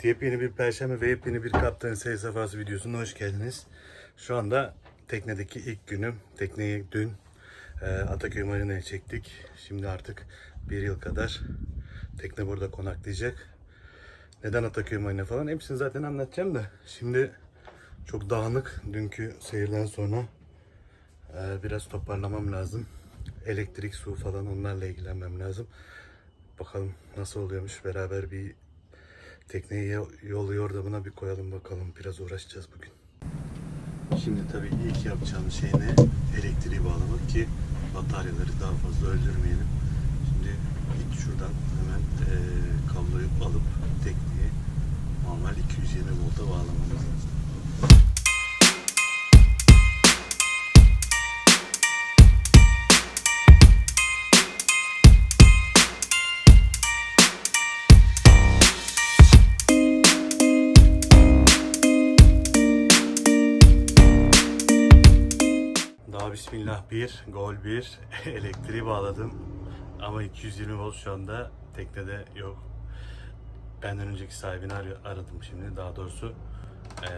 Evet yepyeni bir perşembe ve yepyeni bir kaptan sayı safhası videosuna hoş geldiniz. Şu anda teknedeki ilk günüm. Tekneyi dün e, Ataköy Marina'ya çektik. Şimdi artık bir yıl kadar tekne burada konaklayacak. Neden Ataköy Marina falan hepsini zaten anlatacağım da. Şimdi çok dağınık dünkü seyirden sonra e, biraz toparlamam lazım. Elektrik, su falan onlarla ilgilenmem lazım. Bakalım nasıl oluyormuş beraber bir Tekneyi yo- yol yordamına bir koyalım bakalım. Biraz uğraşacağız bugün. Şimdi tabii ilk yapacağımız şey ne? Elektriği bağlamak ki bataryaları daha fazla öldürmeyelim. Şimdi ilk şuradan hemen eee kabloyu alıp tekneyi normal 220 volta bağlamamız lazım. Bismillah 1, gol 1, elektriği bağladım. Ama 220 volt şu anda teknede yok. Benden önceki sahibini ar- aradım şimdi daha doğrusu. Ee,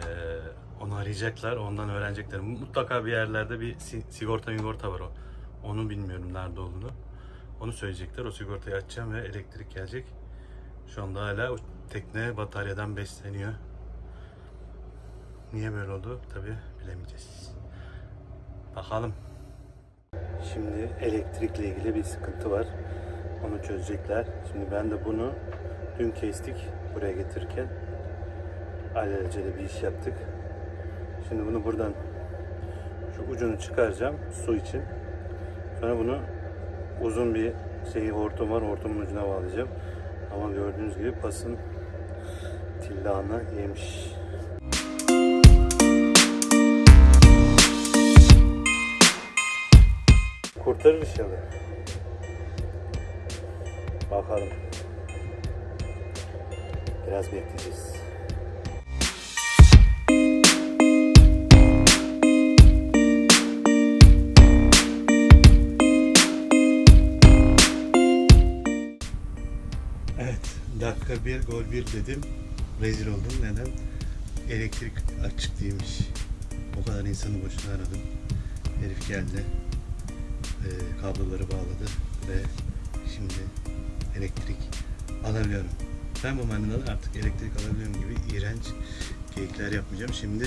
onu arayacaklar, ondan öğrenecekler. Mutlaka bir yerlerde bir si- sigorta migorta var o. Onu bilmiyorum nerede olduğunu. Onu söyleyecekler. O sigortayı açacağım ve elektrik gelecek. Şu anda hala o tekne bataryadan besleniyor. Niye böyle oldu? Tabi bilemeyeceğiz. Bakalım. Şimdi elektrikle ilgili bir sıkıntı var. Onu çözecekler. Şimdi ben de bunu dün kestik buraya getirirken. Alelacele bir iş yaptık. Şimdi bunu buradan şu ucunu çıkaracağım su için. Sonra bunu uzun bir şey hortum var. Hortumun ucuna bağlayacağım. Ama gördüğünüz gibi pasın tillağını yemiş. Kurtarır inşallah. Bakalım. Biraz bekleyeceğiz. Evet, dakika bir gol bir dedim. Rezil oldum. Neden? Elektrik açık değilmiş. O kadar insanı boşuna aradım. Herif geldi e, kabloları bağladı ve şimdi elektrik alabiliyorum. Ben bu makineden artık elektrik alabiliyorum gibi iğrenç geyikler yapmayacağım. Şimdi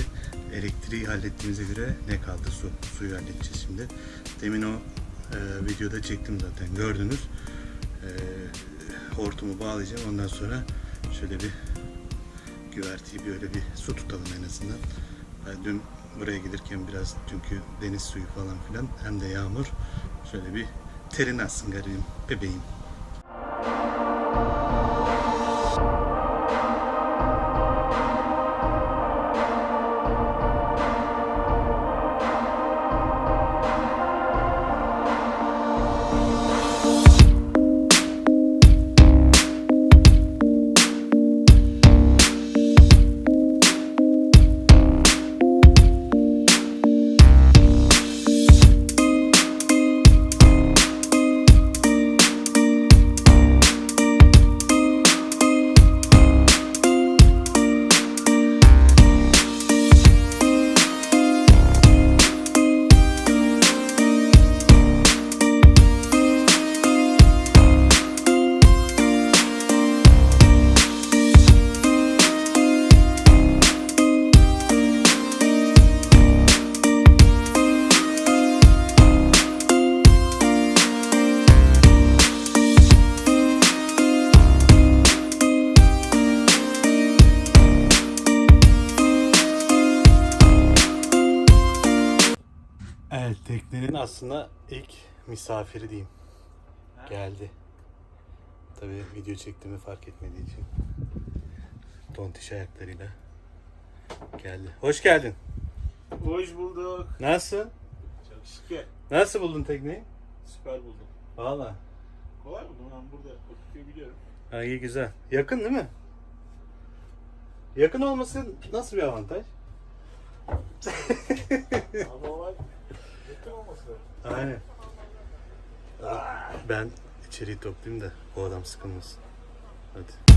elektriği hallettiğimize göre ne kaldı? Su. Suyu halledeceğiz şimdi. Demin o e, videoda çektim zaten gördünüz. E, hortumu bağlayacağım. Ondan sonra şöyle bir güverteyi böyle bir su tutalım en azından. Dün buraya gelirken biraz çünkü deniz suyu falan filan hem de yağmur şöyle bir terin atsın garibim bebeğim. Teknenin aslında ilk misafiri diyeyim. Geldi. Tabii video çektiğimi fark etmediği için. Tontiş ayaklarıyla geldi. Hoş geldin. Hoş bulduk. Nasıl? Çok şükür. Nasıl buldun tekneyi? Süper buldum. Valla. Kolay buldum ben burada Bakırköy'ü biliyorum. Ha, iyi güzel. Yakın değil mi? Yakın olması nasıl bir avantaj? Ama olay. Aynen. Ben içeriği toplayayım da o adam sıkılmasın. Hadi.